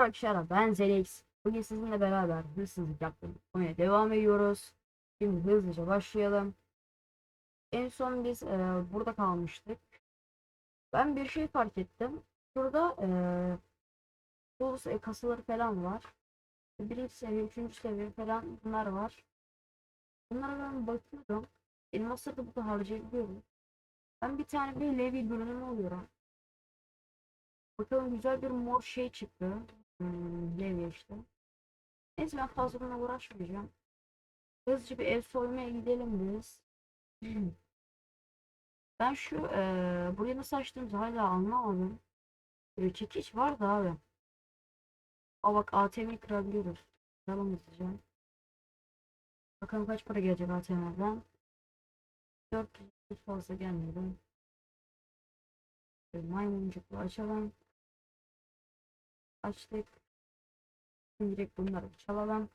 Arkadaşlar ben Zelix. Bugün sizinle beraber hırsızlık yaptım. Konuya devam ediyoruz. Şimdi hızlıca başlayalım. En son biz e, burada kalmıştık. Ben bir şey fark ettim. Burada e, dolusu e, kasaları falan var. Birinci seviye, üçüncü seviye falan bunlar var. Bunlara ben bakıyorum. Elmasları da burada harcayabiliyorum. Ben bir tane bir level bölümü alıyorum. Bakalım güzel bir mor şey çıktı. Hmm, levye işte. Neyse ben fazla buna uğraşmayacağım. Hızlıca bir ev soymaya gidelim biz. Ben şu eee buraya nasıl açtığımızı hala anlamadım. Böyle çekiç vardı abi. Aa bak ATM'yi kırabiliyoruz. Kıralım hızlıca. Bakalım kaç para gelecek ATM'den. 400 fazla gelmedi. Şöyle maymuncuklu açalım. Açtık. Şimdi direkt bunları çalalım.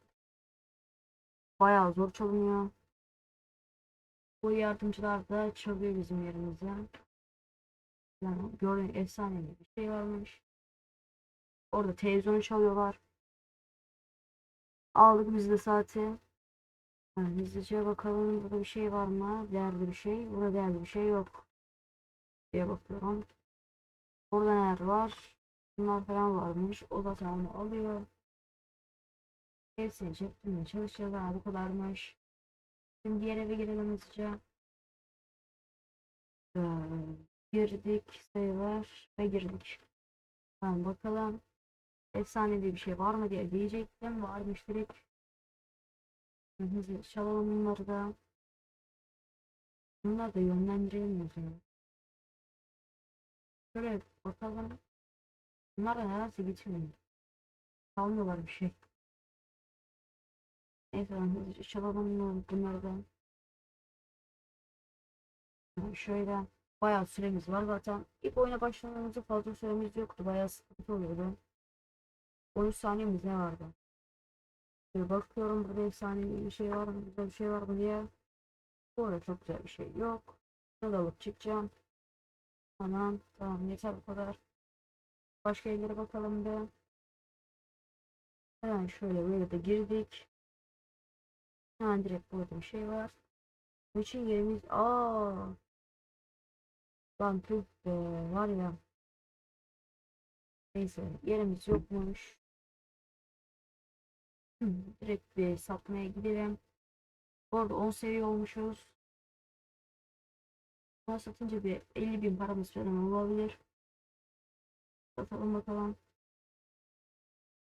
Bayağı zor çalınıyor. Bu yardımcılar da çalıyor bizim yerimize. Yani gördüğün efsane bir şey varmış. Orada televizyonu çalıyorlar. Aldık biz de saati. Yani hızlıca bakalım burada bir şey var mı? Değerli bir şey. Burada değerli bir şey yok. diye bakıyorum. Burada neler var? Bunlar falan varmış. O da tamamı alıyor. Hepsini çektirmeye çalışıyorlar. Bu kadarmış. Şimdi diğer eve girelim hızlıca. Ee, girdik sayılar ve girdik. Tamam bakalım. Efsanevi bir şey var mı diye diyecektim. Varmış direkt. Hızlı çalalım bunları da. Bunları da yönlendirelim zaman. Şöyle bakalım. Bunlar da nedense gitmiyor. Çalmıyorlar bir şey. Neyse ben hızlıca çalalım bunlardan. Şöyle bayağı süremiz var zaten. İlk oyuna başlamamızda fazla süremiz yoktu. Bayağı sıkıntı oluyordu. 13 saniyemiz ne vardı? Şöyle bakıyorum burada efsanevi bir şey var mı? Güzel bir şey var mı diye. Bu arada çok güzel bir şey yok. Da alıp çıkacağım. Tamam tamam yeter bu kadar. Başka yerlere bakalım bir. Hemen şöyle böyle de girdik. Hemen direkt burada bir şey var. İçin yerimiz aa. Lan tüh be var ya. Neyse yerimiz yokmuş. Direkt bir satmaya gidelim. Bu arada 10 seviye olmuşuz. Bunu satınca bir 50 bin paramız falan olabilir. Satalım bakalım.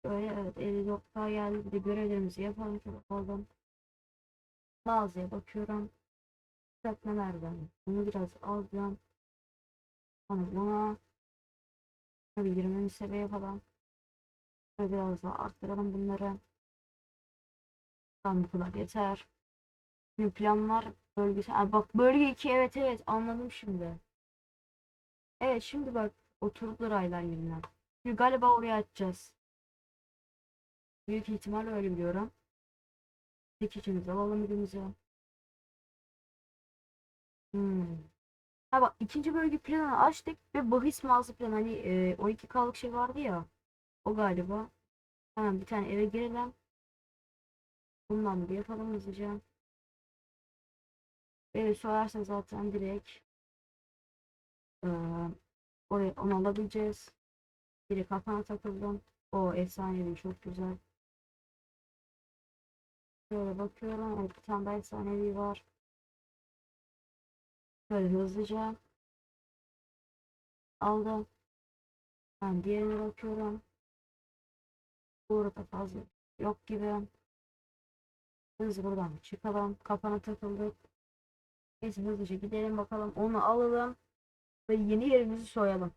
Böyle evet 54 daha geldi. Bir de görevlerimizi yapalım. Şöyle aldım. Mağazaya bakıyorum. Düzeltmelerden. Bunu biraz alacağım. Sonra buna tabii 20 seviye falan. Şöyle biraz daha arttıralım bunları. Tamam bu kadar yeter. Şimdi planlar bölgesi. Aa, bak bölge 2 evet evet anladım şimdi. Evet şimdi bak oturdu raylar yerine. Şimdi galiba oraya açacağız. Büyük ihtimalle öyle biliyorum. Tek içimizi alalım birimize. Hmm. Ha bak ikinci bölge planını açtık ve bahis mağaza planı hani e, 12K'lık şey vardı ya. O galiba. Hemen bir tane eve girelim. Bundan bir yapalım hızlıca. Evet sorarsan zaten direkt e, oraya onu alabileceğiz. Biri kafana takıldım. O efsanevi çok güzel. Şöyle bakıyorum. Evet bir tane daha efsanevi var. Şöyle hızlıca aldım. Ben diğerine bakıyorum. Burada fazla yok gibi. Hızlı buradan çıkalım. Kafana takıldık. Neyse hızlıca gidelim bakalım. Onu alalım. Ve yeni yerimizi soyalım.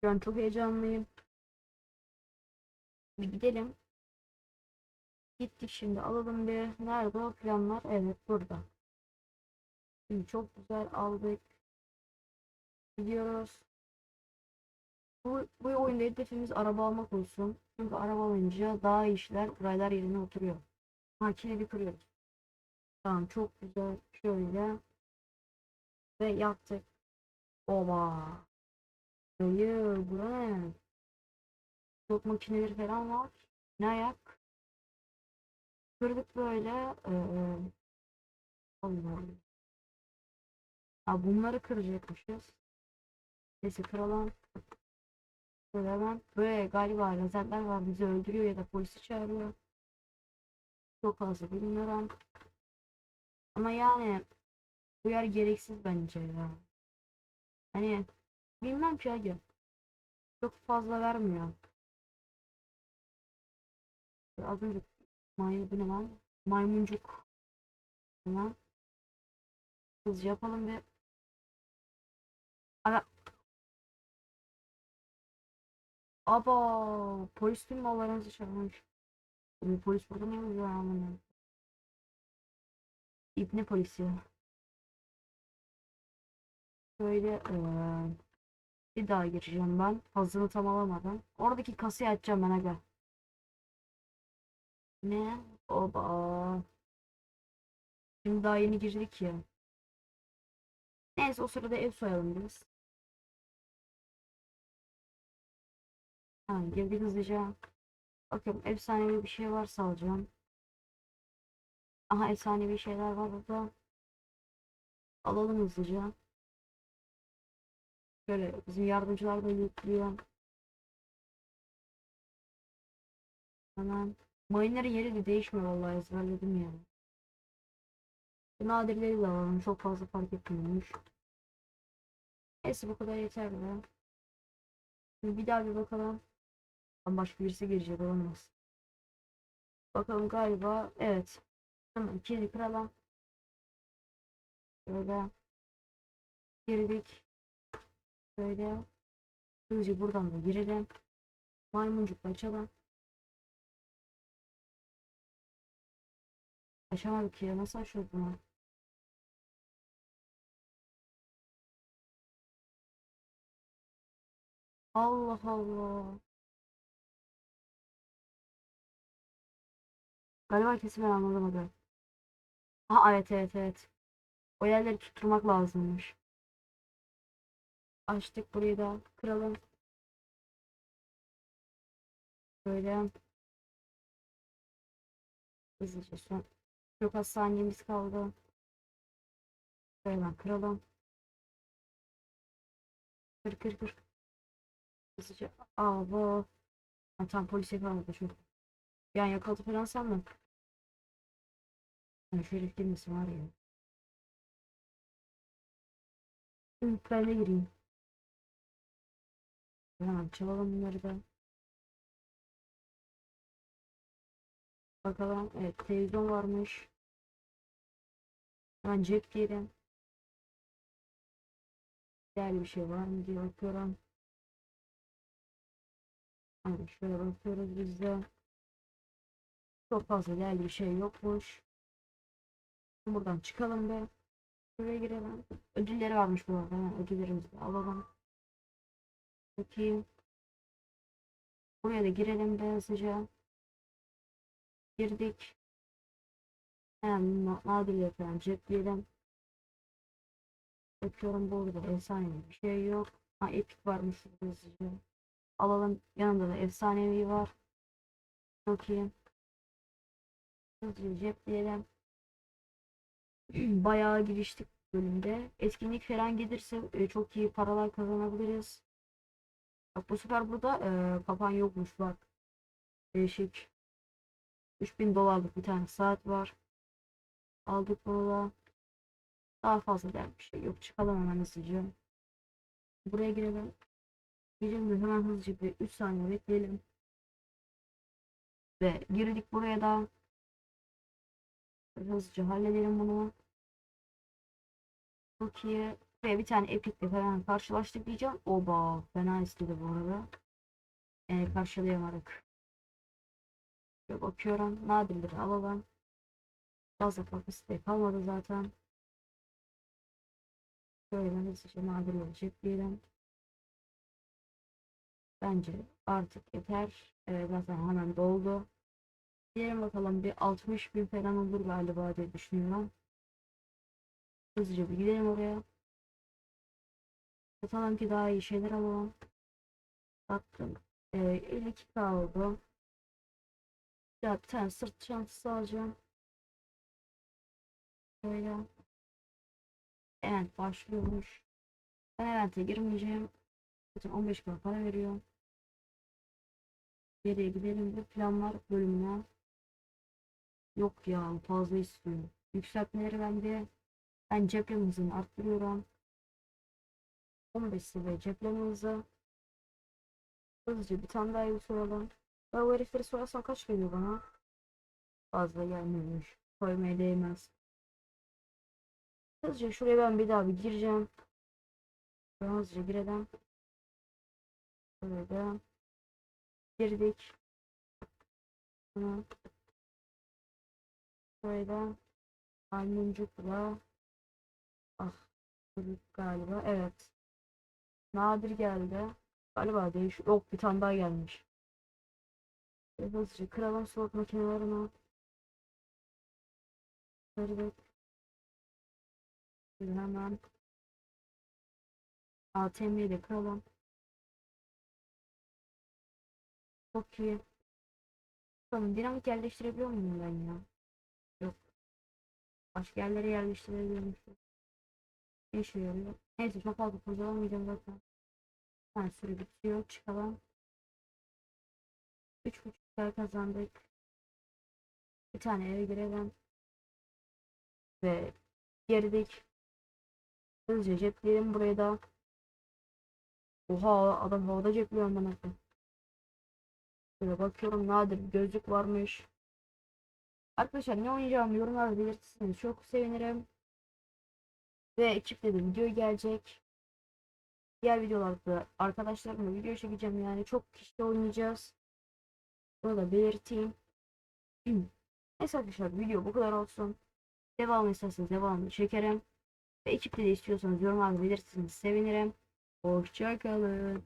Şu an çok heyecanlıyım. Bir gidelim. Gittik şimdi alalım bir. Nerede o planlar? Evet burada. Şimdi çok güzel aldık. Gidiyoruz. Bu, bu oyunda hedefimiz araba almak olsun. Çünkü araba alınca daha iyi işler raylar yerine oturuyor. Makineyi kırıyoruz. Tamam çok güzel. Şöyle. Ve yaptık. Oba. Dayı bu ne? Çok makineleri falan var. Ne ayak? Kırdık böyle. Ee, Allah Allah. Ha, bunları kıracakmışız. Neyse kıralım. Böyle hemen. Böyle galiba lazerler var bizi öldürüyor ya da polisi çağırıyor. Çok fazla bilmiyorum. Ama yani bu yer gereksiz bence ya. Hani bilmem ki hadi. Çok fazla vermiyor. Az önce maymun bu lan? Maymuncuk. Tamam. Hızlı yapalım bir. Ara. Aba polis tüm mallarımızı çalmış. Polis burada mı yazıyor amına? İbne polisi. Böyle eee, bir daha gireceğim ben. Hazını tam alamadan. Oradaki kasayı açacağım ben aga. Ne? Oba. Şimdi daha yeni girdik ya. Neyse o sırada ev soyalım biz. Ha, girdik hızlıca. Bakıyorum efsanevi bir şey varsa alacağım. Aha efsanevi şeyler var burada. Alalım hızlıca. Şöyle bizim yardımcılar da yüklüyor. Hemen. Mayınların yeri de değişmiyor vallahi ezberledim ya. Bu nadirleri de alalım. Çok fazla fark etmiyormuş. Neyse bu kadar yeterli. Şimdi bir daha bir bakalım. Ama başka birisi girecek olmaz. Bakalım galiba evet. Hemen kilidi kıralım. Böyle girdik. Böyle hızlıca buradan da girelim. Maymuncukla açalım. Açamadık ya. Nasıl açıyoruz bunu? Allah Allah. Galiba kesin ben anladım. Ha evet evet evet. O yerleri tutturmak lazımmış. Açtık burayı da kıralım. Böyle. Hızlıca son. Çok az saniyemiz kaldı. Böyle kıralım. Kır kır kır. Hızlıca. Aa tam polis yakaladı şu. Yani yakaladı falan sanmam. Yani şu herif girmesin var ya. De gireyim. Hemen çalalım bunları da. Bakalım. Evet televizyon varmış. Hemen cep diyelim. Değerli bir şey var mı diye bakıyorum. Hani şöyle bakıyoruz biz de. Çok fazla değerli bir şey yokmuş. Buradan çıkalım be. Şuraya girelim. Ödülleri varmış bu arada. Hemen ödüllerimizi alalım. Bakayım. Buraya da girelim de hızlıca. Girdik. Hemen nadirleri falan cepleyelim. Bakıyorum burada efsane bir şey yok. Ha epik varmış hızlıca. Alalım. Yanında da efsanevi var. Çok iyi. Hızlıca cepleyelim. Bayağı giriştik bölümde. Etkinlik falan gelirse e, çok iyi paralar kazanabiliriz. Bak bu sefer burada e, kapan yokmuş bak. Değişik. 3000 dolarlık bir tane saat var. Aldık da. Daha fazla der bir şey yok. Çıkalım hemen hızlıca. Buraya girelim. Girelim de hemen hızlıca bir 3 saniye bekleyelim. Ve girdik buraya da. Hızlıca halledelim bunu. Çok iyi. Buraya bir tane epikle falan karşılaştık diyeceğim. Oba fena istedi bu arada. Ee, karşılayamadık. Şöyle bakıyorum. Nadirleri alalım. Fazla kapasite kalmadı zaten. Şöyle hızlıca nadirleri cepleyelim. Bence artık yeter. Ee, zaten hemen doldu. Diyelim bakalım bir 60 bin falan olur galiba diye düşünüyorum. Hızlıca bir gidelim oraya. Bakalım ki daha iyi şeyler alalım. Baktım. Ee, 52k oldu. Ya bir tane sırt çantası alacağım. Böyle. Evet başlıyormuş. Ben evente girmeyeceğim. Zaten 15 k para veriyor. Geriye gidelim bir planlar bölümüne. Yok ya fazla istiyor. Yükseltmeleri ben bir ben cepleme hızını arttırıyorum. 15 seviye cepleme hızı. Hızlıca bir tane daha ev soralım. Ben bu herifleri sorarsam kaç geliyor bana? Fazla gelmiyormuş. Koymaya değmez. Hızlıca şuraya ben bir daha bir gireceğim. Ben hızlıca girelim. Böyle. Girdik. Tamam. Böyle. Maymuncukla. Ah. Galiba. Evet. Nadir geldi. Galiba değiş. Yok bir tane daha gelmiş. Hızlıca kıralım slot makinelerini. Kırdık. Hemen ATM'yi de kıralım. Çok iyi. Bakalım dinamik yerleştirebiliyor muyum ben ya? Yok. Başka yerlere yerleştirebiliyorum. Ne işe yarıyor? Neyse çok fazla kurcalamayacağım zaten. Ben süre bitiyor. Çıkalım. 3.5 ay kazandık. Bir tane eve girelim. Ve girdik. Hızlıca cepleyelim burayı da. Oha adam havada cepliyor amına. Şöyle bakıyorum nadir gözlük varmış. Arkadaşlar ne oynayacağımı yorumlarda belirtirseniz çok sevinirim. Ve ekiple de video gelecek. Diğer videolarda arkadaşlarımla video çekeceğim yani çok kişi oynayacağız. Bunu da belirteyim. Neyse arkadaşlar video bu kadar olsun. Devam isterseniz devamını çekerim. Ve ekiple de istiyorsanız yorumlarda belirtirseniz sevinirim. Hoşçakalın.